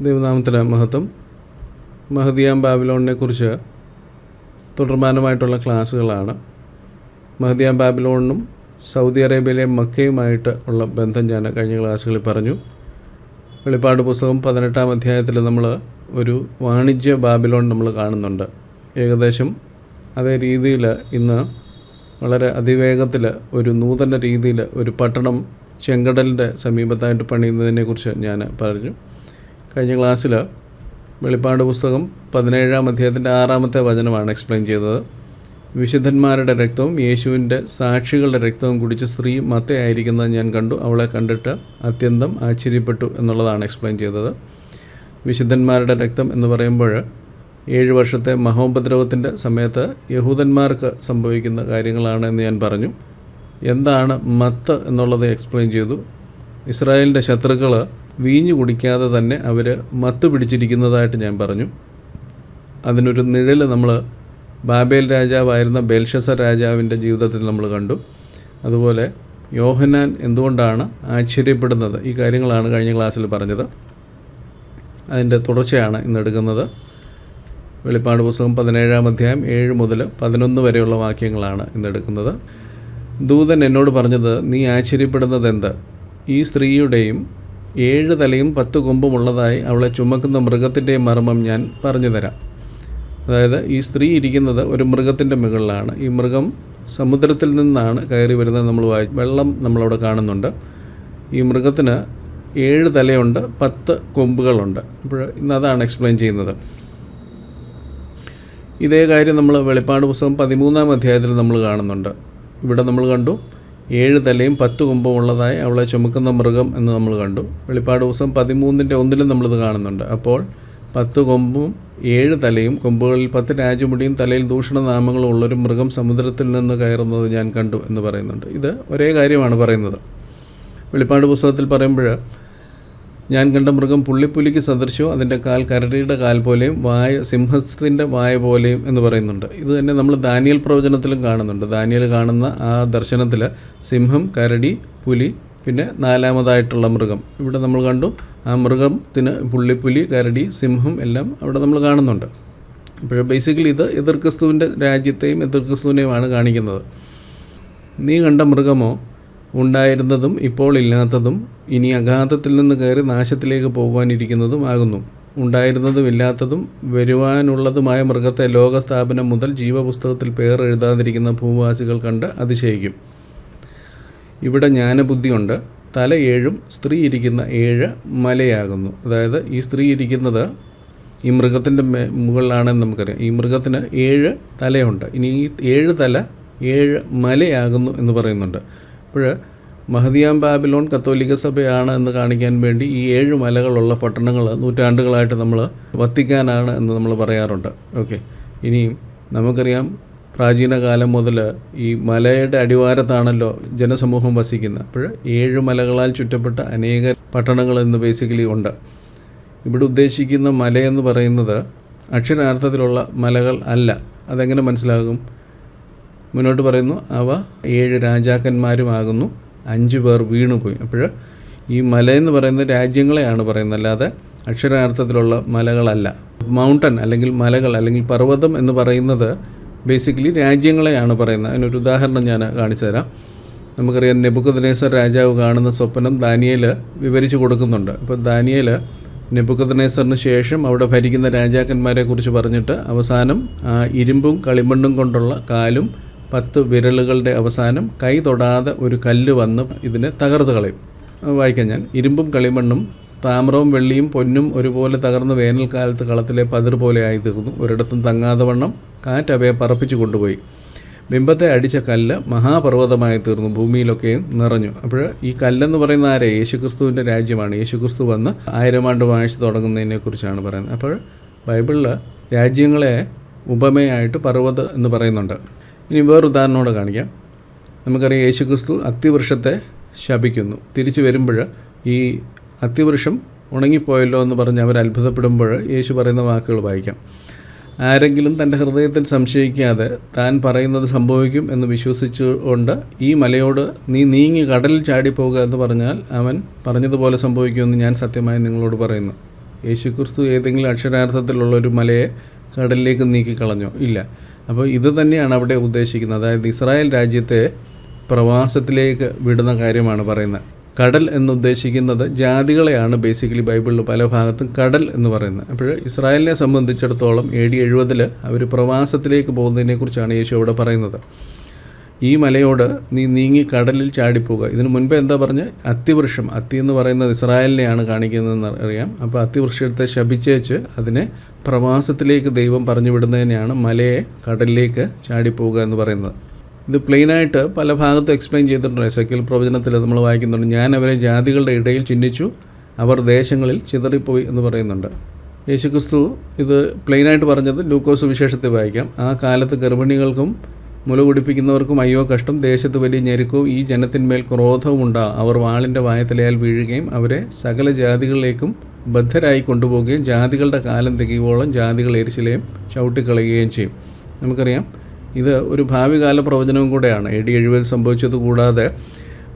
ദൈവനാമത്തിന് മഹത്വം. മഹദിയാം ബാബിലോണിനെ കുറിച്ച് തുടർമാനമായിട്ടുള്ള ക്ലാസ്സുകളാണ്. മഹദിയാം ബാബിലോണിനും സൗദി അറേബ്യയിലെ മക്കയുമായിട്ട് ഉള്ള ബന്ധം ഞാൻ കഴിഞ്ഞ ക്ലാസ്സുകളിൽ പറഞ്ഞു. വെളിപ്പാട് പുസ്തകം പതിനെട്ടാം അധ്യായത്തിൽ നമ്മൾ ഒരു വാണിജ്യ ബാബിലോൺ നമ്മൾ കാണുന്നുണ്ട്. ഏകദേശം അതേ രീതിയിൽ ഇന്ന് വളരെ അതിവേഗത്തിൽ ഒരു നൂതന രീതിയിൽ ഒരു പട്ടണം ചെങ്കടലിന്റെ സമീപത്തായിട്ട് പണിയുന്നതിനെക്കുറിച്ച് ഞാൻ പറഞ്ഞു. കഴിഞ്ഞ ക്ലാസ്സിൽ വെളിപ്പാട് പുസ്തകം പതിനേഴാം അധ്യായത്തിന്റെ ആറാമത്തെ വചനമാണ് എക്സ്പ്ലെയിൻ ചെയ്തത്. വിശുദ്ധന്മാരുടെ രക്തവും യേശുവിന്റെ സാക്ഷികളുടെ രക്തവും കുടിച്ച് സ്ത്രീ മത്തയായിരിക്കുന്നത് ഞാൻ കണ്ടു. അവളെ കണ്ടിട്ട് അത്യന്തം ആശ്ചര്യപ്പെട്ടു എന്നുള്ളതാണ് എക്സ്പ്ലെയിൻ ചെയ്തത്. വിശുദ്ധന്മാരുടെ രക്തം എന്ന് പറയുമ്പോൾ ഏഴ് വർഷത്തെ മഹോപദ്രവത്തിന്റെ സമയത്ത് യഹൂദന്മാർക്ക് സംഭവിക്കുന്ന കാര്യങ്ങളാണ് എന്ന് ഞാൻ പറഞ്ഞു. എന്താണ് മത്ത് എന്നുള്ളത് എക്സ്പ്ലെയിൻ ചെയ്തു. ഇസ്രായേലിന്റെ ശത്രുക്കൾ വീഞ്ഞു കുടിക്കാതെ തന്നെ അവർ മത്ത് പിടിച്ചിരിക്കുന്നതായിട്ട് ഞാൻ പറഞ്ഞു. അതിനൊരു നിഴൽ നമ്മൾ ബാബേൽ രാജാവായിരുന്ന ബേൽഷസ രാജാവിന്റെ ജീവിതത്തിൽ നമ്മൾ കണ്ടു. അതുപോലെ യോഹനാൻ എന്തുകൊണ്ടാണ് ആശ്ചര്യപ്പെടുന്നത്? ഈ കാര്യങ്ങളാണ് കഴിഞ്ഞ ക്ലാസ്സിൽ പറഞ്ഞത്. അതിന്റെ തുടർച്ചയാണ് ഇന്ന് എടുക്കുന്നത്. വെളിപ്പാട് പുസ്തകം പതിനേഴാം അധ്യായം ഏഴ് മുതൽ പതിനൊന്ന് വരെയുള്ള വാക്യങ്ങളാണ് ഇന്ന് എടുക്കുന്നത്. ദൂതൻ എന്നോട് പറഞ്ഞത് നീ ആശ്ചര്യപ്പെടുന്നത് എന്ത് ഈ സ്ത്രീയുടെയും ഏഴ് തലയും പത്ത് കൊമ്പുമുള്ളതായി അവളെ ചുമക്കുന്ന മൃഗത്തിന്റെയും മർമ്മം ഞാൻ പറഞ്ഞു തരാം. അതായത് ഈ സ്ത്രീ ഇരിക്കുന്നത് ഒരു മൃഗത്തിന്റെ മുകളിലാണ്. ഈ മൃഗം സമുദ്രത്തിൽ നിന്നാണ് കയറി വരുന്നത് നമ്മൾ വായി വെള്ളം നമ്മളവിടെ കാണുന്നുണ്ട്. ഈ മൃഗത്തിന് ഏഴ് തലയുണ്ട് പത്ത് കൊമ്പുകളുണ്ട്. അപ്പോൾ ഇന്ന് അതാണ് എക്സ്പ്ലെയിൻ ചെയ്യുന്നത്. ഇതേ കാര്യം നമ്മൾ വെളിപ്പാട് പുസ്തകം പതിമൂന്നാം അധ്യായത്തിൽ നമ്മൾ കാണുന്നുണ്ട്. ഇവിടെ നമ്മൾ കണ്ടു. ഏഴ് തലയും പത്ത് കൊമ്പും ഉള്ളതായി അവളെ ചുമക്കുന്ന മൃഗം എന്ന് നമ്മൾ കണ്ടു. വെളിപ്പാട് ദിവസം പതിമൂന്നിന്റെ ഒന്നിലും നമ്മളിത് കാണുന്നുണ്ട്. അപ്പോൾ പത്ത് കൊമ്പും ഏഴ് തലയും കൊമ്പുകളിൽ പത്ത് രാജമുടിയും തലയിൽ ദൂഷണനാമങ്ങളും ഉള്ളൊരു മൃഗം സമുദ്രത്തിൽ നിന്ന് കയറുന്നത് ഞാൻ കണ്ടു എന്ന് പറയുന്നുണ്ട്. ഇത് ഒരേ കാര്യമാണ് പറയുന്നത്. വെളിപ്പാട് പുസ്തകത്തിൽ പറയുമ്പോൾ ഞാൻ കണ്ട മൃഗം പുള്ളിപ്പുലിക്ക് സദൃശവും അതിന്റെ കാൽ കരടിയുടെ കാൽ പോലെയും വായ സിംഹത്തിന്റെ വായ പോലെയും എന്ന് പറയുന്നുണ്ട്. ഇത് തന്നെ നമ്മൾ ദാനിയൽ പ്രവചനത്തിലും കാണുന്നുണ്ട്. ദാനിയൽ കാണുന്ന ആ ദർശനത്തിൽ സിംഹം കരടി പുലി പിന്നെ നാലാമതായിട്ടുള്ള മൃഗം. ഇവിടെ നമ്മൾ കണ്ടു ആ മൃഗത്തിന് പുള്ളിപ്പുലി കരടി സിംഹം എല്ലാം അവിടെ നമ്മൾ കാണുന്നുണ്ട്. അപ്പോൾ ബേസിക്കലി ഇത് എതിർക്രിസ്തുവിന്റെ രാജ്യത്തെയും എതിർക്രിസ്തുവിനെയുമാണ് കാണിക്കുന്നത്. നീ കണ്ട മൃഗമോ ഉണ്ടായിരുന്നതും ഇപ്പോൾ ഇല്ലാത്തതും ഇനി അഗാധത്തിൽ നിന്ന് കയറി നാശത്തിലേക്ക് പോകുവാനിരിക്കുന്നതും ആകുന്നു. ഉണ്ടായിരുന്നതും ഇല്ലാത്തതും വരുവാനുള്ളതുമായ മൃഗത്തെ ലോകസ്ഥാപനം മുതൽ ജീവപുസ്തകത്തിൽ പേർ എഴുതാതിരിക്കുന്ന ഭൂവാസികൾ കണ്ട് അതിശയിക്കും. ഇവിടെ ജ്ഞാനബുദ്ധിയുണ്ട്. തല ഏഴും സ്ത്രീ ഇരിക്കുന്ന ഏഴ് മലയാകുന്നു. അതായത് ഈ സ്ത്രീ ഇരിക്കുന്നത് ഈ മൃഗത്തിന്റെ മുകളിലാണെന്ന് നമുക്കറിയാം. ഈ മൃഗത്തിന് ഏഴ് തലയുണ്ട്. ഇനി ഈ ഏഴ് തല ഏഴ് മലയാകുന്നു എന്ന് പറയുന്നുണ്ട്. അപ്പോൾ മഹദിയാം ബാബിലോൺ കത്തോലിക്ക സഭയാണ് എന്ന് കാണിക്കാൻ വേണ്ടി ഈ ഏഴ് മലകളുള്ള പട്ടണങ്ങൾ നൂറ്റാണ്ടുകളായിട്ട് നമ്മൾ വത്തിക്കാനാണ് എന്ന് നമ്മൾ പറയാറുണ്ട്. ഓക്കെ. ഇനിയും നമുക്കറിയാം പ്രാചീന കാലം മുതൽ ഈ മലയുടെ അടിവാരത്താണല്ലോ ജനസമൂഹം വസിക്കുന്നത്. അപ്പോൾ ഏഴ് മലകളാൽ ചുറ്റപ്പെട്ട അനേക പട്ടണങ്ങൾ ഇന്ന് ബേസിക്കലി ഉണ്ട്. ഇവിടെ ഉദ്ദേശിക്കുന്ന മലയെന്ന് പറയുന്നത് അക്ഷരാർത്ഥത്തിലുള്ള മലകൾ അല്ല. അതെങ്ങനെ മനസ്സിലാകും? മുന്നോട്ട് പറയുന്നു അവ ഏഴ് രാജാക്കന്മാരുമാകുന്നു അഞ്ച് പേർ വീണുപോയി. അപ്പോൾ ഈ മലയെന്ന് പറയുന്നത് രാജ്യങ്ങളെയാണ് പറയുന്നത് അല്ലാതെ അക്ഷരാർത്ഥത്തിലുള്ള മലകളല്ല. മൗണ്ടൻ അല്ലെങ്കിൽ മലകൾ അല്ലെങ്കിൽ പർവതം എന്ന് പറയുന്നത് ബേസിക്കലി രാജ്യങ്ങളെയാണ് പറയുന്നത്. അതിനൊരു ഉദാഹരണം ഞാൻ കാണിച്ചു തരാം നമുക്കറിയാം നെബുക്കദ്നേസർ രാജാവ് കാണുന്ന സ്വപ്നം ദാനിയേൽ വിവരിച്ചു കൊടുക്കുന്നുണ്ട്. അപ്പോൾ ദാനിയേൽ നെബുക്കദ്നേസറിന് ശേഷം അവിടെ ഭരിക്കുന്ന രാജാക്കന്മാരെക്കുറിച്ച് പറഞ്ഞിട്ട് അവസാനം ഇരുമ്പും കളിമണ്ണും കൊണ്ടുള്ള കാലും പത്ത് വിരലുകളുടെ അവസാനം കൈ തൊടാതെ ഒരു കല്ല് വന്ന് ഇതിനെ തകർത്ത് കളയും. വായിക്കാം ഞാൻ. ഇരുമ്പും കളിമണ്ണും താമ്രവും വെള്ളിയും പൊന്നും ഒരുപോലെ തകർന്ന് വേനൽക്കാലത്ത് കളത്തിലെ പതിർ പോലെ ആയി തീർന്നു ഒരിടത്തും തങ്ങാതെ വണ്ണം കാറ്റ് അവയെ പറപ്പിച്ചു കൊണ്ടുപോയി. ബിംബത്തെ അടിച്ച കല്ല് മഹാപർവതമായി തീർന്നു. ഭൂമിയിലൊക്കെയും നിറഞ്ഞു. അപ്പോൾ ഈ കല്ലെന്ന് പറയുന്ന ആരെ? യേശുക്രിസ്തുവിന്റെ രാജ്യമാണ്. യേശുക്രിസ്തു വന്ന് ആയിരം ആണ്ട് വാഴ്ച തുടങ്ങുന്നതിനെക്കുറിച്ചാണ് പറയുന്നത്. അപ്പോൾ ബൈബിളിൽ രാജ്യങ്ങളെ ഉപമയായിട്ട് പർവത എന്ന് പറയുന്നുണ്ട്. ഇനി വേറൊരു ഉദാഹരണോടെ കാണിക്കാം. നമുക്കറിയാം യേശുക്രിസ്തു അത്തിവൃക്ഷത്തെ ശപിക്കുന്നു. തിരിച്ചു വരുമ്പോൾ ഈ അത്തിവൃക്ഷം ഉണങ്ങിപ്പോയല്ലോ എന്ന് പറഞ്ഞ് അവർ അത്ഭുതപ്പെടുമ്പോൾ യേശു പറയുന്ന വാക്കുകൾ വായിക്കാം. ആരെങ്കിലും തന്റെ ഹൃദയത്തിൽ സംശയിക്കാതെ താൻ പറയുന്നത് സംഭവിക്കും എന്ന് വിശ്വസിച്ചുകൊണ്ട് ഈ മലയോട് നീ നീങ്ങി കടലിൽ ചാടിപ്പോകുക എന്ന് പറഞ്ഞാൽ അവൻ പറഞ്ഞതുപോലെ സംഭവിക്കുമെന്ന് ഞാൻ സത്യമായി നിങ്ങളോട് പറയുന്നു. യേശുക്രിസ്തു ഏതെങ്കിലും അക്ഷരാർത്ഥത്തിലുള്ള ഒരു മലയെ കടലിലേക്ക് നീക്കിക്കളഞ്ഞോ? ഇല്ല. അപ്പോൾ ഇത് തന്നെയാണ് അവിടെ ഉദ്ദേശിക്കുന്നത്. അതായത് ഇസ്രായേൽ രാജ്യത്തെ പ്രവാസത്തിലേക്ക് വിടുന്ന കാര്യമാണ് പറയുന്നത്. കടൽ എന്നുദ്ദേശിക്കുന്നത് ജാതികളെയാണ് ബേസിക്കലി ബൈബിളിൽ പല ഭാഗത്തും കടൽ എന്ന് പറയുന്നത്. അപ്പോൾ ഇസ്രായേലിനെ സംബന്ധിച്ചിടത്തോളം എ ഡി എഴുപതിൽ അവർ പ്രവാസത്തിലേക്ക് പോകുന്നതിനെക്കുറിച്ചാണ് യേശു അവിടെ പറയുന്നത്. ഈ മലയോട് നീ നീങ്ങി കടലിൽ ചാടിപ്പോവുക ഇതിനു മുൻപ് എന്താ പറഞ്ഞ്? അത്തിവൃക്ഷം. അത്തി എന്ന് പറയുന്നത് ഇസ്രായേലിനെയാണ് കാണിക്കുന്നതെന്ന് അറിയാം. അപ്പോൾ അത്തിവൃക്ഷത്തെ ശപിച്ചേച്ച് അതിനെ പ്രവാസത്തിലേക്ക് ദൈവം പറഞ്ഞു വിടുന്നതിനെയാണ് മലയെ കടലിലേക്ക് ചാടിപ്പോവുക എന്ന് പറയുന്നത്. ഇത് പ്ലെയിനായിട്ട് പല ഭാഗത്തും എക്സ്പ്ലെയിൻ ചെയ്തിട്ടുണ്ട്. സെക്കിൽ പ്രവചനത്തിൽ നമ്മൾ വായിക്കുന്നുണ്ട്. ഞാൻ അവരെ ജാതികളുടെ ഇടയിൽ ചിഹ്നിച്ചു അവർ ദേശങ്ങളിൽ ചിതറിപ്പോയി എന്ന് പറയുന്നുണ്ട്. യേശുക്രിസ്തു ഇത് പ്ലെയിനായിട്ട് പറഞ്ഞത് ലൂക്കോസ് വിശേഷത്തെ വായിക്കാം. ആ കാലത്ത് ഗർഭിണികൾക്കും മുല കുടിപ്പിക്കുന്നവർക്കും അയ്യോ കഷ്ടം. ദേശത്ത് വലിയ ഞെരുക്കവും ഈ ജനത്തിന്മേൽ ക്രോധവും ഉണ്ടാ. അവർ വാളിന്റെ വായത്തിലയാൽ വീഴുകയും അവരെ സകല ജാതികളിലേക്കും ബദ്ധരായി കൊണ്ടുപോവുകയും ജാതികളുടെ കാലം തികയോളം ജാതികൾ എരിശിലെയും ചവിട്ടിക്കളയുകയും ചെയ്യും. നമുക്കറിയാം ഇത് ഒരു ഭാവികാല പ്രവചനവും കൂടെയാണ്. എ ഡി എഴുപതിൽ സംഭവിച്ചത് കൂടാതെ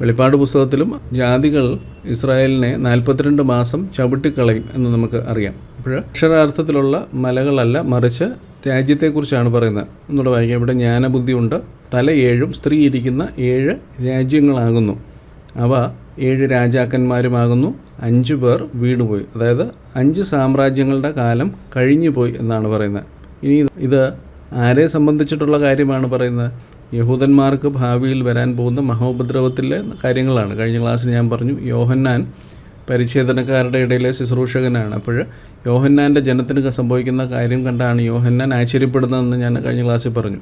വെളിപ്പാട് പുസ്തകത്തിലും ജാതികൾ ഇസ്രായേലിനെ നാൽപ്പത്തിരണ്ട് മാസം ചവിട്ടിക്കളയും എന്ന് നമുക്ക് അറിയാം. അപ്പോൾ അക്ഷരാർത്ഥത്തിലുള്ള മലകളല്ല മറിച്ച് രാജ്യത്തെക്കുറിച്ചാണ് പറയുന്നത്. ഒന്നുകൂടെ വായിക്കാം. ഇവിടെ ജ്ഞാനബുദ്ധിയുണ്ട്. തല ഏഴും സ്ത്രീ ഇരിക്കുന്ന ഏഴ് രാജ്യങ്ങളാകുന്നു. അവ ഏഴ് രാജാക്കന്മാരുമാകുന്നു. അഞ്ച് പേർ വീണുപോയി. അതായത് അഞ്ച് സാമ്രാജ്യങ്ങളുടെ കാലം കഴിഞ്ഞുപോയി എന്നാണ് പറയുന്നത്. ഇനി ഇത് ആരെ സംബന്ധിച്ചിട്ടുള്ള കാര്യമാണ് പറയുന്നത്? യഹൂദന്മാർക്ക് ഭാവിയിൽ വരാൻ പോകുന്ന മഹോപദ്രവത്തിലെ കാര്യങ്ങളാണ്. കഴിഞ്ഞ ക്ലാസ്സിൽ ഞാൻ പറഞ്ഞു യോഹന്നാൻ പരിച്ഛേദനക്കാരുടെ ഇടയിലെ ശുശ്രൂഷകനാണ്. അപ്പോൾ യോഹന്നാന്റെ ജനത്തിന് സംഭവിക്കുന്ന കാര്യം കണ്ടാണ് യോഹന്നാൻ ആശ്ചര്യപ്പെടുന്നതെന്ന് ഞാൻ കഴിഞ്ഞ ക്ലാസ്സിൽ പറഞ്ഞു.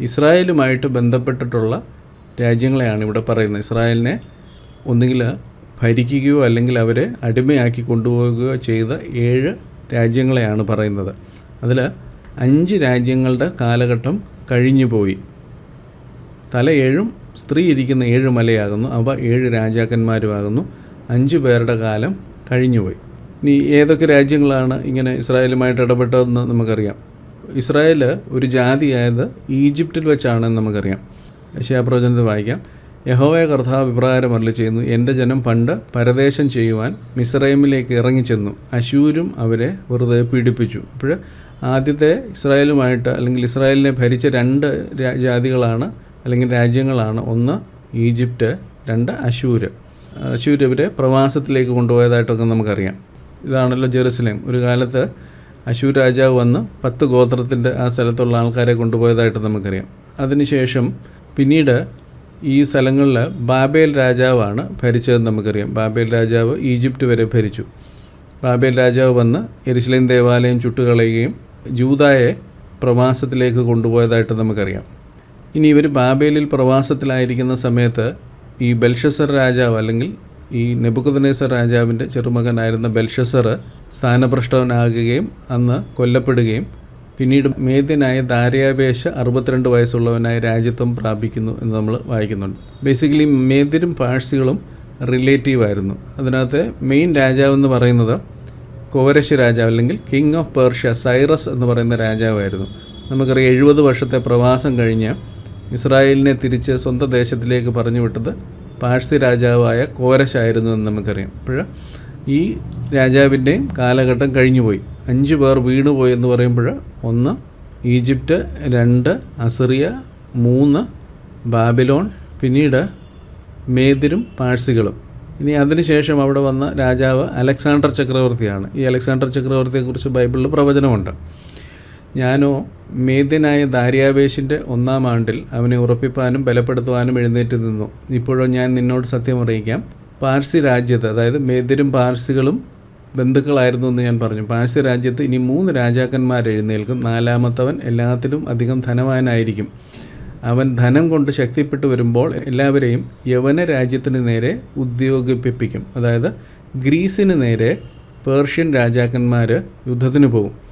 ഇസ്രായേലുമായിട്ട് ബന്ധപ്പെട്ടിട്ടുള്ള രാജ്യങ്ങളെയാണ് ഇവിടെ പറയുന്നത്. ഇസ്രായേലിനെ ഒന്നുകിൽ ഭരിക്കുകയോ അല്ലെങ്കിൽ അവരെ അടിമയാക്കി കൊണ്ടുപോകുകയോ ചെയ്ത ഏഴ് രാജ്യങ്ങളെയാണ് പറയുന്നത്. അതിൽ അഞ്ച് രാജ്യങ്ങളുടെ കാലഘട്ടം കഴിഞ്ഞു പോയി. തല ഏഴും സ്ത്രീ ഇരിക്കുന്ന ഏഴ് മലയാകുന്നു. അവ ഏഴ് രാജാക്കന്മാരുമാകുന്നു. അഞ്ച് പേരുടെ കാലം കഴിഞ്ഞുപോയി. ഇനി ഏതൊക്കെ രാജ്യങ്ങളാണ് ഇങ്ങനെ ഇസ്രായേലുമായിട്ട് ഇടപെട്ടതെന്ന് നമുക്കറിയാം. ഇസ്രായേൽ ഒരു ജാതിയായത് ഈജിപ്തിൽ വെച്ചാണെന്ന് നമുക്കറിയാം. യശയാപ്രവചനത്തിൽ വായിക്കാം. യഹോവയ കർത്താവ് ഇപ്രകാരം അരളി ചെയ്യുന്നു എന്റെ ജനം പണ്ട് പരദേശം ചെയ്യുവാൻ മിസ്രൈമിലേക്ക് ഇറങ്ങിച്ചെന്നു. അശൂരും അവരെ വെറുതെ പീഡിപ്പിച്ചു. അപ്പോൾ ആദ്യത്തെ ഇസ്രായേലുമായിട്ട് അല്ലെങ്കിൽ ഇസ്രായേലിനെ ഭരിച്ച രണ്ട് ജാതികളാണ് അല്ലെങ്കിൽ രാജ്യങ്ങളാണ് ഒന്ന് ഈജിപ്റ്റ് രണ്ട് അശൂര് അശൂര് ഇവരെ പ്രവാസത്തിലേക്ക് കൊണ്ടുപോയതായിട്ടൊക്കെ നമുക്കറിയാം. ഇതാണല്ലോ ജെറുസലേം. ഒരു കാലത്ത് അശൂർ രാജാവ് വന്ന് പത്ത് ഗോത്രത്തിന്റെ ആ സ്ഥലത്തുള്ള ആൾക്കാരെ കൊണ്ടുപോയതായിട്ട് നമുക്കറിയാം. അതിനുശേഷം പിന്നീട് ഈ സ്ഥലങ്ങളിൽ ബാബേൽ രാജാവാണ് ഭരിച്ചതെന്ന് നമുക്കറിയാം. ബാബേൽ രാജാവ് ഈജിപ്റ്റ് വരെ ഭരിച്ചു. ബാബേൽ രാജാവ് വന്ന് എരുസലേം ദേവാലയം ചുട്ടുകളയുകയും ജൂതായെ പ്രവാസത്തിലേക്ക് കൊണ്ടുപോയതായിട്ട് നമുക്കറിയാം. ഇനി ഇവർ ബാബേലിൽ പ്രവാസത്തിലായിരിക്കുന്ന സമയത്ത് ഈ ബെൽഷസർ രാജാവ് അല്ലെങ്കിൽ ഈ നെബുക്കുദനേസർ രാജാവിന്റെ ചെറുമകനായിരുന്ന ബെൽഷസർ സ്ഥാനഭ്രഷ്ടവനാകുകയും അന്ന് കൊല്ലപ്പെടുകയും പിന്നീട് മേദ്യനായ ദാര്യാവേശ അറുപത്തിരണ്ട് വയസ്സുള്ളവനായ രാജ്യത്വം പ്രാപിക്കുന്നു എന്ന് നമ്മൾ വായിക്കുന്നുണ്ട്. ബേസിക്കലി മേദ്യരും പാഴ്സികളും റിലേറ്റീവായിരുന്നു അതിനകത്ത് മെയിൻ രാജാവെന്ന് പറയുന്നത് കോരശ് രാജാവ് അല്ലെങ്കിൽ കിങ് ഓഫ് പേർഷ്യ സൈറസ് എന്ന് പറയുന്ന രാജാവായിരുന്നു. നമുക്കറിയാം എഴുപത് വർഷത്തെ പ്രവാസം കഴിഞ്ഞ് ഇസ്രായേലിനെ തിരിച്ച് സ്വന്തം ദേശത്തിലേക്ക് പറഞ്ഞു വിട്ടത് പാഴ്സി രാജാവായ കോരശായിരുന്നു എന്ന് നമുക്കറിയാം. അപ്പോൾ ഈ രാജാവിന്റെയും കാലഘട്ടം കഴിഞ്ഞുപോയി. അഞ്ച് പേർ വീണുപോയി എന്ന് പറയുമ്പോൾ ഒന്ന് ഈജിപ്റ്റ് രണ്ട് അസറിയ മൂന്ന് ബാബിലോൺ പിന്നീട് മേദിരും പാഴ്സികളും. ഇനി അതിനുശേഷം അവിടെ വന്ന രാജാവ് അലക്സാണ്ടർ ചക്രവർത്തിയാണ്. ഈ അലക്സാണ്ടർ ചക്രവർത്തിയെക്കുറിച്ച് ബൈബിളിൽ പ്രവചനമുണ്ട്. ഞാനോ മേദ്യനായ ദാര്യാവേശിന്റെ ഒന്നാം ആണ്ടിൽ അവനെ ഉറപ്പിപ്പാനും ബലപ്പെടുത്തുവാനും എഴുന്നേറ്റ് നിന്നു. ഇപ്പോഴോ ഞാൻ നിന്നോട് സത്യം അറിയിക്കാം. പാർസി രാജ്യത്ത് അതായത് മേദ്യരും പാർസികളും ബന്ധുക്കളായിരുന്നു എന്ന് ഞാൻ പറഞ്ഞു. പാർസി രാജ്യത്ത് ഇനി മൂന്ന് രാജാക്കന്മാർ എഴുന്നേൽക്കും. നാലാമത്തവൻ എല്ലാത്തിലും അധികം ധനവാനായിരിക്കും. അവൻ ധനം കൊണ്ട് ശക്തിപ്പെട്ടു വരുമ്പോൾ എല്ലാവരെയും യവന രാജ്യത്തിന് നേരെ ഉദ്യോഗിപ്പിക്കും അതായത് ഗ്രീസിന് നേരെ പേർഷ്യൻ രാജാക്കന്മാർ യുദ്ധത്തിന് പോകും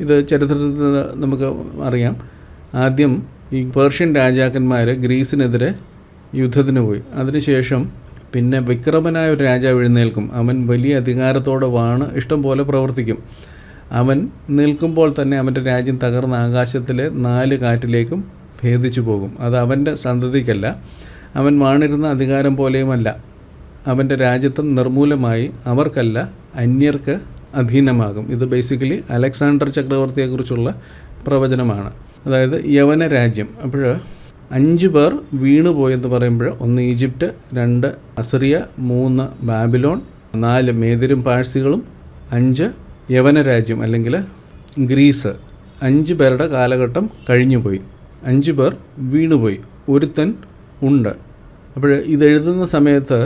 ഇത് ചരിത്രത്തിൽ നമുക്ക് അറിയാം. ആദ്യം ഈ പേർഷ്യൻ രാജാക്കന്മാർ ഗ്രീസിനെതിരെ യുദ്ധത്തിന് പോയി. അതിനുശേഷം പിന്നെ വിക്രമനായ ഒരു രാജാവ് എഴുന്നേൽക്കും. അവൻ വലിയ അധികാരത്തോടെ വാണ് ഇഷ്ടം പോലെ പ്രവർത്തിക്കും. അവൻ നിൽക്കുമ്പോൾ തന്നെ അവന്റെ രാജ്യം തകർന്ന ആകാശത്തിലെ നാല് കാറ്റിലേക്കും ഭേദിച്ചു പോകും. അത് അവന്റെ സന്തതിക്കല്ല അവൻ വാണിരുന്ന അധികാരം പോലെയുമല്ല. അവന്റെ രാജ്യത്വം നിർമൂലമായി അവർക്കല്ല അന്യർക്ക് അധീനമാകും. ഇത് ബേസിക്കലി അലക്സാണ്ടർ ചക്രവർത്തിയെക്കുറിച്ചുള്ള പ്രവചനമാണ്. അതായത് യവന രാജ്യം. അപ്പോൾ അഞ്ച് പേർ വീണുപോയെന്ന് പറയുമ്പോൾ ഒന്ന് ഈജിപ്റ്റ് രണ്ട് അസറിയ മൂന്ന് ബാബിലോൺ നാല് മേതിരും പാഴ്സികളും അഞ്ച് യവന രാജ്യം അല്ലെങ്കിൽ ഗ്രീസ്. അഞ്ച് പേരുടെ കാലഘട്ടം കഴിഞ്ഞുപോയി അഞ്ച് പേർ വീണുപോയി ഒരുത്തൻ ഉണ്ട്. അപ്പോൾ ഇതെഴുതുന്ന സമയത്ത്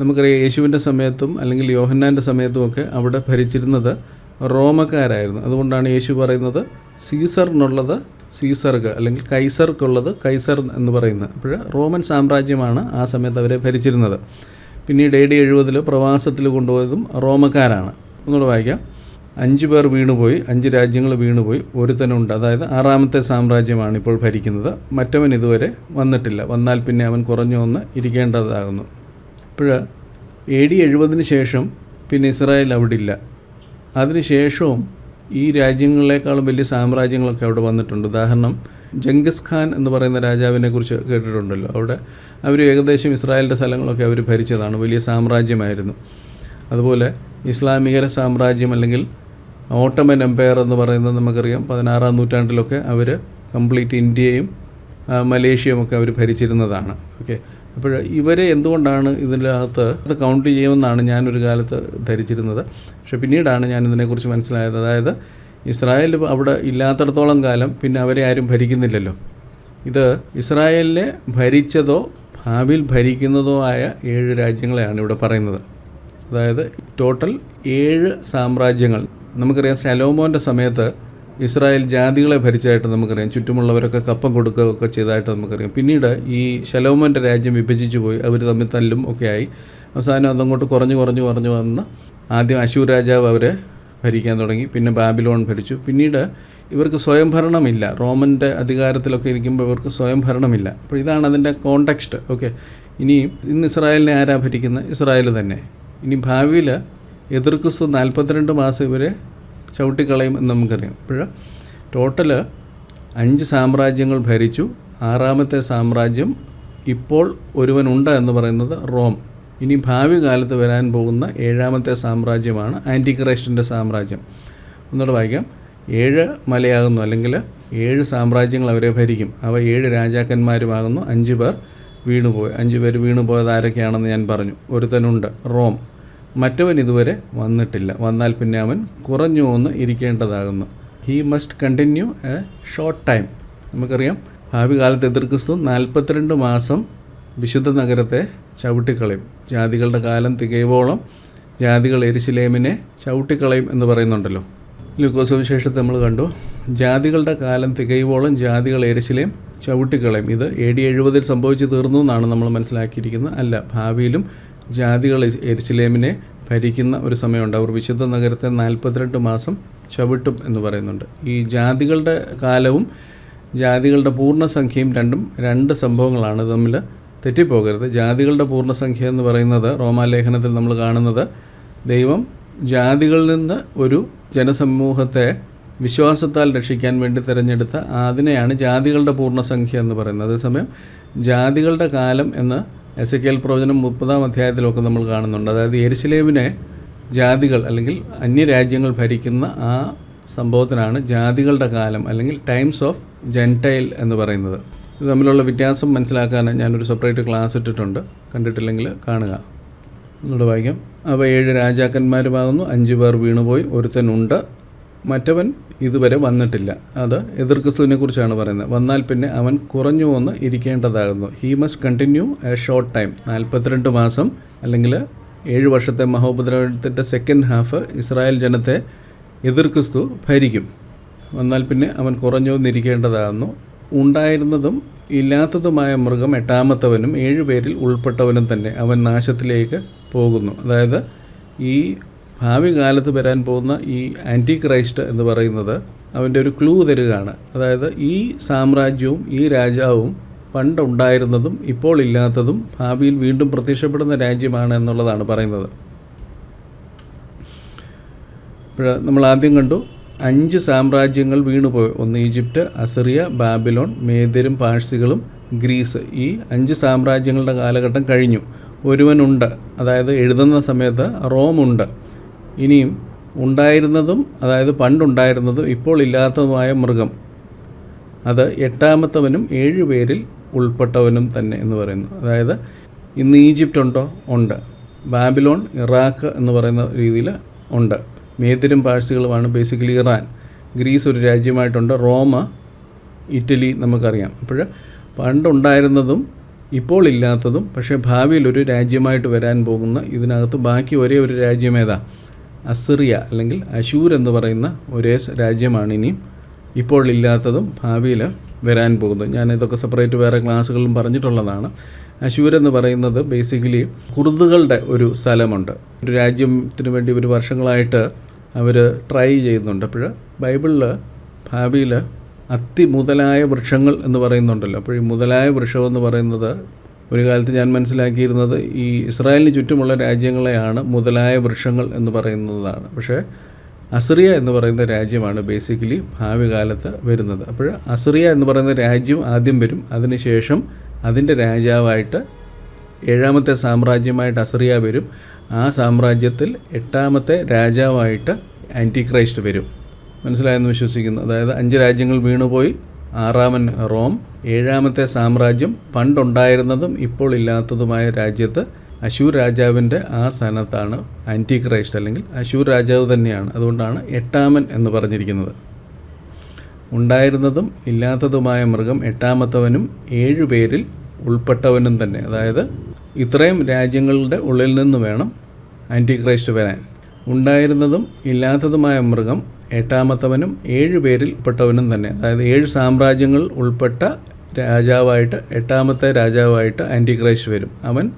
നമുക്കറിയാം യേശുവിന്റെ സമയത്തും അല്ലെങ്കിൽ യോഹന്നാന്റെ സമയത്തുമൊക്കെ അവിടെ ഭരിച്ചിരുന്നത് റോമക്കാരായിരുന്നു. അതുകൊണ്ടാണ് യേശു പറയുന്നത് സീസറിനുള്ളത് സീസർക്ക് അല്ലെങ്കിൽ കൈസർക്കുള്ളത് കൈസർ എന്ന് പറയുന്നത്. അപ്പോൾ റോമൻ സാമ്രാജ്യമാണ് ആ സമയത്ത് അവരെ ഭരിച്ചിരുന്നത്. പിന്നീട് എ ഡി എഴുപതിൽ പ്രവാസത്തിൽ കൊണ്ടുപോയതും റോമക്കാരാണ്. ഒന്നുകൂടെ വായിക്കാം. അഞ്ച് പേർ വീണുപോയി അഞ്ച് രാജ്യങ്ങൾ വീണുപോയി ഒരുത്തനുണ്ട്. അതായത് ആറാമത്തെ സാമ്രാജ്യമാണ് ഇപ്പോൾ ഭരിക്കുന്നത്. മറ്റവൻ ഇതുവരെ വന്നിട്ടില്ല. വന്നാൽ പിന്നെ അവൻ കുറഞ്ഞു വന്ന് ഇരിക്കേണ്ടതാകുന്നു. അപ്പോൾ എ ഡി എഴുപതിന് ശേഷം പിന്നെ ഇസ്രായേൽ അവിടെ ഇല്ല അതിനുശേഷവും ഈ രാജ്യങ്ങളെക്കാളും വലിയ സാമ്രാജ്യങ്ങളൊക്കെ അവിടെ വന്നിട്ടുണ്ട്. ഉദാഹരണം ജംഗിസ് ഖാൻ എന്ന് പറയുന്ന രാജാവിനെ കുറിച്ച് കേട്ടിട്ടുണ്ടല്ലോ. അവിടെ അവർ ഏകദേശം ഇസ്രായേലിന്റെ സ്ഥലങ്ങളൊക്കെ അവർ ഭരിച്ചതാണ്. വലിയ സാമ്രാജ്യമായിരുന്നു. അതുപോലെ ഇസ്ലാമിക സാമ്രാജ്യം അല്ലെങ്കിൽ ഓട്ടമൻ എംപയർ എന്ന് പറയുന്നത് നമുക്കറിയാം. പതിനാറാം നൂറ്റാണ്ടിലൊക്കെ അവർ കംപ്ലീറ്റ് ഇന്ത്യയും മലേഷ്യയും ഒക്കെ അവർ ഭരിച്ചിരുന്നതാണ്. ഓക്കെ അപ്പോൾ ഇവരെ എന്തുകൊണ്ടാണ് ഇതിന്റെ അകത്ത് അത് കൗണ്ട് ചെയ്യുമെന്നാണ് ഞാനൊരു കാലത്ത് ധരിച്ചിരുന്നത്. പക്ഷെ പിന്നീടാണ് ഞാൻ ഇതിനെക്കുറിച്ച് മനസ്സിലായത്. അതായത് ഇസ്രായേൽ അവിടെ ഇല്ലാത്തടത്തോളം കാലം പിന്നെ അവരെ ആരും ഭരിക്കുന്നില്ലല്ലോ. ഇത് ഇസ്രായേലിനെ ഭരിച്ചതോ ഭാവിയിൽ ഭരിക്കുന്നതോ ആയ ഏഴ് രാജ്യങ്ങളെയാണ് ഇവിടെ പറയുന്നത്. അതായത് ടോട്ടൽ ഏഴ് സാമ്രാജ്യങ്ങൾ. നമുക്കറിയാം സലോമോന്റെ സമയത്ത് ഇസ്രായേൽ ജാതികളെ ഭരിച്ചതായിട്ട് നമുക്കറിയാം. ചുറ്റുമുള്ളവരൊക്കെ കപ്പം കൊടുക്കുകയൊക്കെ ചെയ്തതായിട്ട് നമുക്കറിയാം. പിന്നീട് ഈ ശലോമോന്റെ രാജ്യം വിഭജിച്ചു പോയി. അവർ തമ്മിൽ തല്ലും ഒക്കെ ആയി. അവസാനം അതങ്ങോട്ട് കുറഞ്ഞു കുറഞ്ഞു കുറഞ്ഞു വന്ന് ആദ്യം അശൂർ രാജാവ് അവരെ ഭരിക്കാൻ തുടങ്ങി. പിന്നെ ബാബിലോൺ ഭരിച്ചു. പിന്നീട് ഇവർക്ക് സ്വയം ഭരണമില്ല റോമന്റെ അധികാരത്തിലൊക്കെ ഇരിക്കുമ്പോൾ ഇവർക്ക് സ്വയം ഭരണമില്ല അപ്പോൾ ഇതാണ് അതിന്റെ കോണ്ടെക്സ്റ്റ് ഓക്കെ ഇനി ഇന്ന് ഇസ്രായേലിനെ ആരാ ഭരിക്കുന്നത് ഇസ്രായേൽ തന്നെ. ഇനി ഭാവിയിൽ എതിർക്രിസ്തു നാൽപ്പത്തിരണ്ട് മാസം ഇവരെ ചവിട്ടിക്കളയും എന്ന് നമുക്കറിയാം. അപ്പോൾ ടോട്ടൽ അഞ്ച് സാമ്രാജ്യങ്ങൾ ഭരിച്ചു. ആറാമത്തെ സാമ്രാജ്യം ഇപ്പോൾ ഒരുവനുണ്ട് എന്ന് പറയുന്നത് റോം. ഇനി ഭാവി കാലത്ത് വരാൻ പോകുന്ന ഏഴാമത്തെ സാമ്രാജ്യമാണ് ആന്റി ക്രൈസ്റ്റിന്റെ സാമ്രാജ്യം. ഒന്നുകൂടെ വായിക്കാം. ഏഴ് മലയാകുന്നു അല്ലെങ്കിൽ ഏഴ് സാമ്രാജ്യങ്ങൾ അവരെ ഭരിക്കും. അവ ഏഴ് രാജാക്കന്മാരുമാകുന്നു. അഞ്ച് പേർ വീണുപോയി. അഞ്ച് പേര് വീണുപോയത് ആരൊക്കെയാണെന്ന് ഞാൻ പറഞ്ഞു. ഒരുത്തനുണ്ട് റോം. മറ്റവൻ ഇതുവരെ വന്നിട്ടില്ല. വന്നാൽ പിന്നെ അവൻ കുറഞ്ഞു ഒന്ന് ഇരിക്കേണ്ടതാകുന്നു. He must continue a short time നമുക്കറിയാം ഭാവി കാലത്ത് എതിർക്രിസ്തു നാൽപ്പത്തിരണ്ട് മാസം വിശുദ്ധ നഗരത്തെ ചവിട്ടിക്കളയും. ജാതികളുടെ കാലം തികയുവോളം ജാതികൾ എരിശിലേമിനെ ചവിട്ടിക്കളയും എന്ന് പറയുന്നുണ്ടല്ലോ. ലൂക്കോസ് വിശേഷത്തെ നമ്മൾ കണ്ടു. ജാതികളുടെ കാലം തികയുവോളം ജാതികൾ എരിശിലേം ചവിട്ടിക്കളയും. ഇത് എ ഡി എഴുപതിൽ സംഭവിച്ചു തീർന്നു എന്നാണ് നമ്മൾ മനസ്സിലാക്കിയിരിക്കുന്നത്. അല്ല ഭാവിയിലും ജാതികൾ എരിശിലേമിനെ ഭരിക്കുന്ന ഒരു സമയമുണ്ട്. അവർ വിശുദ്ധ നഗരത്തെ നാൽപ്പത്തിരണ്ട് മാസം ചവിട്ടും എന്ന് പറയുന്നുണ്ട്. ഈ ജാതികളുടെ കാലവും ജാതികളുടെ പൂർണസംഖ്യയും രണ്ടും രണ്ട് സംഭവങ്ങളാണ് തമ്മിൽ തെറ്റിപ്പോകരുത്. ജാതികളുടെ പൂർണസംഖ്യ എന്ന് പറയുന്നത് റോമാലേഖനത്തിൽ നമ്മൾ കാണുന്നത് ദൈവം ജാതികളിൽ നിന്ന് ഒരു ജനസമൂഹത്തെ വിശ്വാസത്താൽ രക്ഷിക്കാൻ വേണ്ടി തിരഞ്ഞെടുത്ത അതിനെയാണ് ജാതികളുടെ പൂർണസംഖ്യ എന്ന് പറയുന്നത്. അതേസമയം ജാതികളുടെ കാലം എന്ന് എസ് എ എൽ പ്രവചനം മുപ്പതാം അധ്യായത്തിലൊക്കെ നമ്മൾ കാണുന്നുണ്ട്. അതായത് എരിശിലേമിനെ ജാതികൾ അല്ലെങ്കിൽ അന്യരാജ്യങ്ങൾ ഭരിക്കുന്ന ആ സംഭവത്തിനാണ് ജാതികളുടെ കാലം അല്ലെങ്കിൽ ടൈംസ് ഓഫ് ജെന്റൈൽ എന്ന് പറയുന്നത്. ഇത് തമ്മിലുള്ള വ്യത്യാസം മനസ്സിലാക്കാൻ ഞാനൊരു സെപ്പറേറ്റ് ക്ലാസ് ഇട്ടിട്ടുണ്ട്. കണ്ടിട്ടില്ലെങ്കിൽ കാണുക. ഒന്നുകൂടെ വായിക്കാം അപ്പോൾ ഏഴ് രാജാക്കന്മാരുമാകുന്നു. അഞ്ച് പേർ വീണുപോയി. ഒരുത്തനുണ്ട്. മറ്റവൻ ഇതുവരെ വന്നിട്ടില്ല. അത് എതിർ ക്രിസ്തുവിനെ കുറിച്ചാണ് പറയുന്നത്. വന്നാൽ പിന്നെ അവൻ കുറഞ്ഞു വന്ന് ഇരിക്കേണ്ടതാകുന്നു. He must continue a short time നാൽപ്പത്തിരണ്ട് മാസം അല്ലെങ്കിൽ ഏഴ് വർഷത്തെ മഹോപദ്രവത്തിന്റെ സെക്കൻഡ് ഹാഫ് ഇസ്രായേൽ ജനത്തെ എതിർ ക്രിസ്തു ഭരിക്കും. വന്നാൽ പിന്നെ അവൻ കുറഞ്ഞു വന്നിരിക്കേണ്ടതാകുന്നു ഉണ്ടായിരുന്നതും ഇല്ലാത്തതുമായ മൃഗം എട്ടാമത്തവനും ഏഴുപേരിൽ ഉൾപ്പെട്ടവനും തന്നെ അവൻ നാശത്തിലേക്ക് പോകുന്നു. അതായത് ഈ ഭാവി കാലത്ത് വരാൻ പോകുന്ന ഈ ആന്റി ക്രൈസ്റ്റ് എന്ന് പറയുന്നത് അവന്റെ ഒരു ക്ലൂ തരികയാണ്. അതായത് ഈ സാമ്രാജ്യവും ഈ രാജാവും പണ്ടുണ്ടായിരുന്നതും ഇപ്പോൾ ഇല്ലാത്തതും ഭാവിയിൽ വീണ്ടും പ്രത്യക്ഷപ്പെടുന്ന രാജ്യമാണ് എന്നുള്ളതാണ് പറയുന്നത്. ഇപ്പോൾ നമ്മൾ ആദ്യം കണ്ടു അഞ്ച് സാമ്രാജ്യങ്ങൾ വീണുപോയി ഒന്ന് ഈജിപ്റ്റ് അസറിയ ബാബിലോൺ മേദ്യരും പാഴ്സികളും ഗ്രീസ്. ഈ അഞ്ച് സാമ്രാജ്യങ്ങളുടെ കാലഘട്ടം കഴിഞ്ഞു. ഒരുവനുണ്ട്. അതായത് എഴുതുന്ന സമയത്ത് റോമുണ്ട്. ഇനിയും ഉണ്ടായിരുന്നതും അതായത് പണ്ടുണ്ടായിരുന്നതും ഇപ്പോൾ ഇല്ലാത്തതുമായ മൃഗം. അത് എട്ടാമത്തവനും ഏഴ് പേരിൽ ഉൾപ്പെട്ടവനും തന്നെ എന്ന് പറയുന്നു. അതായത് ഇന്ന് ഈജിപ്റ്റ് ഉണ്ടോ? ഉണ്ട്. ബാബിലോൺ ഇറാഖ് എന്ന് പറയുന്ന രീതിയിൽ ഉണ്ട്. മേതിരും പാഴ്സികളുമാണ് ബേസിക്കലി ഇറാൻ. ഗ്രീസ് ഒരു രാജ്യമായിട്ടുണ്ട്. റോമ ഇറ്റലി നമുക്കറിയാം. അപ്പോൾ പണ്ടുണ്ടായിരുന്നതും ഇപ്പോൾ ഇല്ലാത്തതും പക്ഷേ ഭാവിയിൽ ഒരു രാജ്യമായിട്ട് വരാൻ പോകുന്ന ഇതിനകത്ത് ബാക്കി ഒരേ ഒരു രാജ്യം ഏതാ? അസിറിയ അല്ലെങ്കിൽ അശൂർ എന്ന് പറയുന്ന ഒരേ രാജ്യമാണ് ഇനിയും ഇപ്പോൾ ഇല്ലാത്തതും ഭാവിയിൽ വരാൻ പോകുന്നത് ഞാൻ ഇതൊക്കെ സെപ്പറേറ്റ് വേറെ ക്ലാസ്സുകളിലും പറഞ്ഞിട്ടുള്ളതാണ്. അശൂർ എന്ന് പറയുന്നത് ബേസിക്കലി കുർദുകളുടെ ഒരു സ്ഥലമുണ്ട്. ഒരു രാജ്യത്തിന് വേണ്ടി ഒരു വർഷങ്ങളായിട്ട് അവർ ട്രൈ ചെയ്യുന്നുണ്ട്. അപ്പോൾ ബൈബിളിൽ ഭാവിയിൽ അത്തി മുതലായ വൃക്ഷങ്ങൾ എന്ന് പറയുന്നുണ്ടല്ലോ. അപ്പോൾ ഈ മുതലായ വൃക്ഷം എന്ന് പറയുന്നത് ഒരു കാലത്ത് ഞാൻ മനസ്സിലാക്കിയിരുന്നത് ഈ ഇസ്രായേലിന് ചുറ്റുമുള്ള രാജ്യങ്ങളെയാണ് മുതലായ വൃക്ഷങ്ങൾ എന്ന് പറയുന്നതാണ്. പക്ഷേ അസറിയ എന്ന് പറയുന്ന രാജ്യമാണ് ബേസിക്കലി ഭാവി കാലത്ത് വരുന്നത്. അപ്പോൾ അസറിയ എന്ന് പറയുന്ന രാജ്യം ആദ്യം വരും. അതിനുശേഷം അതിന്റെ രാജാവായിട്ട് ഏഴാമത്തെ സാമ്രാജ്യമായിട്ട് അസറിയ വരും. ആ സാമ്രാജ്യത്തിൽ എട്ടാമത്തെ രാജാവായിട്ട് ആന്റി ക്രൈസ്റ്റ് വരും. മനസ്സിലായെന്ന് വിശ്വസിക്കുന്നു. അതായത് അഞ്ച് രാജ്യങ്ങൾ വീണുപോയി. ആറാമൻ റോം ഏഴാമത്തെ സാമ്രാജ്യം പണ്ടുണ്ടായിരുന്നതും ഇപ്പോൾ ഇല്ലാത്തതുമായ രാജ്യത്ത് അശൂർ രാജാവിന്റെ ആ സ്ഥാനത്താണ് ആന്റി ക്രൈസ്റ്റ് അല്ലെങ്കിൽ അശൂർ രാജാവ് തന്നെയാണ്. അതുകൊണ്ടാണ് എട്ടാമൻ എന്ന് പറഞ്ഞിരിക്കുന്നത്. ഉണ്ടായിരുന്നതും ഇല്ലാത്തതുമായ മൃഗം എട്ടാമത്തവനും ഏഴു പേരിൽ ഉൾപ്പെട്ടവനും തന്നെ. അതായത് ഇത്രയും രാജ്യങ്ങളുടെ ഉള്ളിൽ നിന്ന് വേണം ആന്റി ക്രൈസ്റ്റ് വരാൻ. ഉണ്ടായിരുന്നതും ഇല്ലാത്തതുമായ മൃഗം എട്ടാമത്തവനും ഏഴ് പേരിൽ തന്നെ. അതായത് ഏഴ് സാമ്രാജ്യങ്ങൾ ഉൾപ്പെട്ട രാജാവായിട്ട് എട്ടാമത്തെ രാജാവായിട്ട് ആന്റി ക്രൈസ്റ്റ് വരും. അവൻ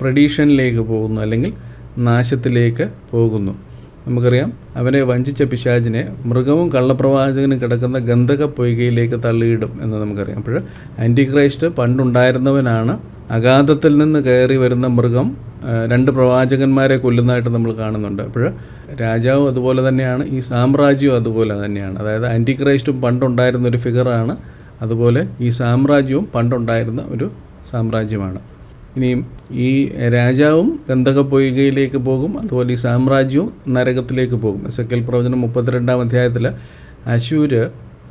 പ്രഡീഷനിലേക്ക് പോകുന്നു അല്ലെങ്കിൽ നാശത്തിലേക്ക് പോകുന്നു. നമുക്കറിയാം അവനെ വഞ്ചിച്ച പിശാചിനെ മൃഗവും കള്ളപ്രവാചകനും കിടക്കുന്ന ഗന്ധക പൊയ്കയിലേക്ക് തള്ളിയിടും എന്ന് നമുക്കറിയാം. അപ്പോൾ ആന്റി ക്രൈസ്റ്റ് പണ്ടുണ്ടായിരുന്നവനാണ്. അഗാധത്തിൽ നിന്ന് കയറി വരുന്ന മൃഗം രണ്ട് പ്രവാചകന്മാരെ കൊല്ലുന്നതായിട്ട് നമ്മൾ കാണുന്നുണ്ട്. അപ്പോൾ രാജാവും അതുപോലെ തന്നെയാണ് ഈ സാമ്രാജ്യവും അതുപോലെ തന്നെയാണ്. അതായത് ആന്റി ക്രൈസ്റ്റും പണ്ടുണ്ടായിരുന്ന ഒരു ഫിഗറാണ് അതുപോലെ ഈ സാമ്രാജ്യവും പണ്ടുണ്ടായിരുന്ന ഒരു സാമ്രാജ്യമാണ്. ഇനിയും ഈ രാജാവും ഗന്ധക പൊയ്കയിലേക്ക് പോകും അതുപോലെ ഈ സാമ്രാജ്യവും നരകത്തിലേക്ക് പോകും. സെക്കൽ പ്രവചനം മുപ്പത്തിരണ്ടാം അധ്യായത്തിൽ അശൂര്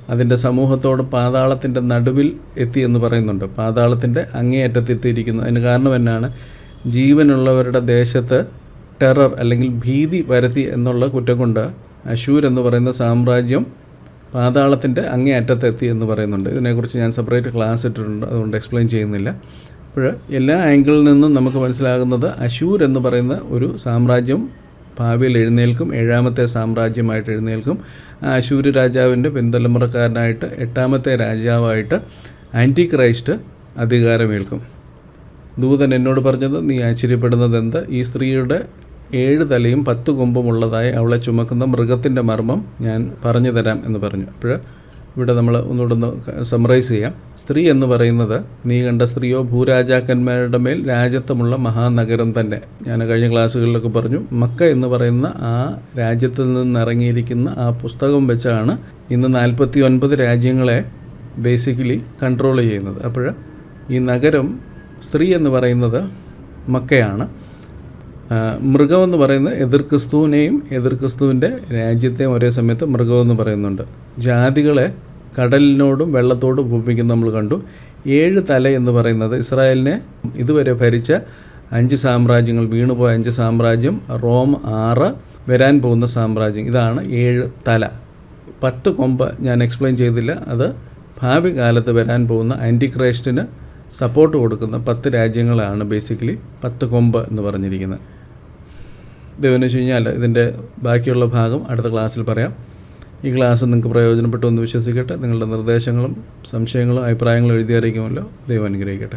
അതിന്റെ സമൂഹത്തോട് പാതാളത്തിന്റെ നടുവിൽ എത്തി എന്ന് പറയുന്നുണ്ട്. പാതാളത്തിന്റെ അങ്ങേയറ്റത്തെത്തിയിരിക്കുന്നു അതിന് കാരണം എന്നാണ്? ജീവനുള്ളവരുടെ ദേശത്ത് ടെറർ അല്ലെങ്കിൽ ഭീതി വരുത്തി എന്നുള്ള കുറ്റം കൊണ്ട് അശൂർ എന്ന് പറയുന്ന സാമ്രാജ്യം പാതാളത്തിന്റെ അങ്ങേ അറ്റത്തെത്തി എന്ന് പറയുന്നുണ്ട്. ഇതിനെക്കുറിച്ച് ഞാൻ സെപ്പറേറ്റ് ക്ലാസ് ഇട്ടിട്ടുണ്ട് അതുകൊണ്ട് എക്സ്പ്ലെയിൻ ചെയ്യുന്നില്ല. അപ്പോൾ എല്ലാ ആംഗിളിൽ നിന്നും നമുക്ക് മനസ്സിലാകുന്നത് അശൂർ എന്ന് പറയുന്ന ഒരു സാമ്രാജ്യം ഭാവിയിൽ എഴുന്നേൽക്കും ഏഴാമത്തെ സാമ്രാജ്യമായിട്ട് എഴുന്നേൽക്കും. ആ അശൂര് രാജാവിന്റെ പിന്തലമുറക്കാരനായിട്ട് എട്ടാമത്തെ രാജാവായിട്ട് ആന്റി ക്രൈസ്റ്റ് അധികാരമേൽക്കും. ദൂതൻ എന്നോട് പറഞ്ഞത് നീ ആശ്ചര്യപ്പെടുന്നത് എന്ത്? ഈ സ്ത്രീയുടെ ഏഴ് തലയും പത്ത് കൊമ്പും ഉള്ളതായി അവളെ ചുമക്കുന്ന മൃഗത്തിന്റെ മർമ്മം ഞാൻ പറഞ്ഞു തരാം എന്ന് പറഞ്ഞു. അപ്പോൾ ഇവിടെ നമ്മൾ ഒന്നുകൂടെ ഒന്ന് സമറൈസ് ചെയ്യാം. സ്ത്രീ എന്ന് പറയുന്നത് നീ കണ്ട സ്ത്രീയോ ഭൂരാജാക്കന്മാരുടെ മേൽ രാജ്യത്വമുള്ള മഹാനഗരം തന്നെ. ഞാൻ കഴിഞ്ഞ ക്ലാസ്സുകളിലൊക്കെ പറഞ്ഞു മക്ക എന്ന് പറയുന്ന ആ രാജ്യത്തിൽ നിന്നിറങ്ങിയിരിക്കുന്ന ആ പുസ്തകം വെച്ചാണ് ഇന്ന് നാൽപ്പത്തി ഒൻപത് രാജ്യങ്ങളെ ബേസിക്കലി കൺട്രോൾ ചെയ്യുന്നത്. അപ്പോൾ ഈ നഗരം സ്ത്രീ എന്ന് പറയുന്നത് മക്കയാണ്. മൃഗമെന്ന് പറയുന്നത് എതിർ ക്രിസ്തുവിനെയും എതിർ ക്രിസ്തുവിന്റെ രാജ്യത്തെയും ഒരേ സമയത്ത് മൃഗമെന്ന് പറയുന്നുണ്ട്. ജാതികളെ കടലിനോടും വെള്ളത്തോടും ഉപമിക്കുന്ന നമ്മൾ കണ്ടു. ഏഴ് തല എന്ന് പറയുന്നത് ഇസ്രായേലിനെ ഇതുവരെ ഭരിച്ച അഞ്ച് സാമ്രാജ്യങ്ങൾ വീണുപോയ അഞ്ച് സാമ്രാജ്യം റോം ആറ് വരാൻ പോകുന്ന സാമ്രാജ്യം. ഇതാണ് ഏഴ് തല. പത്ത് കൊമ്പ് ഞാൻ എക്സ്പ്ലെയിൻ ചെയ്തില്ല. അത് ഭാവി കാലത്ത് വരാൻ പോകുന്ന ആന്റി ക്രൈസ്റ്റിന് സപ്പോർട്ട് കൊടുക്കുന്ന പത്ത് രാജ്യങ്ങളാണ് ബേസിക്കലി പത്ത് കൊമ്പ് എന്ന് പറഞ്ഞിരിക്കുന്നത്. ഇതെന്ന് വെച്ച് കഴിഞ്ഞാൽ ഇതിന്റെ ബാക്കിയുള്ള ഭാഗം അടുത്ത ക്ലാസ്സിൽ പറയാം. ഈ ക്ലാസ് നിങ്ങൾക്ക് പ്രയോജനപ്പെട്ടു എന്ന് വിശ്വസിക്കട്ടെ. നിങ്ങളുടെ നിർദ്ദേശങ്ങളും സംശയങ്ങളും അഭിപ്രായങ്ങളും എഴുതി അറിയിക്കുമല്ലോ. ദൈവം അനുഗ്രഹിക്കട്ടെ.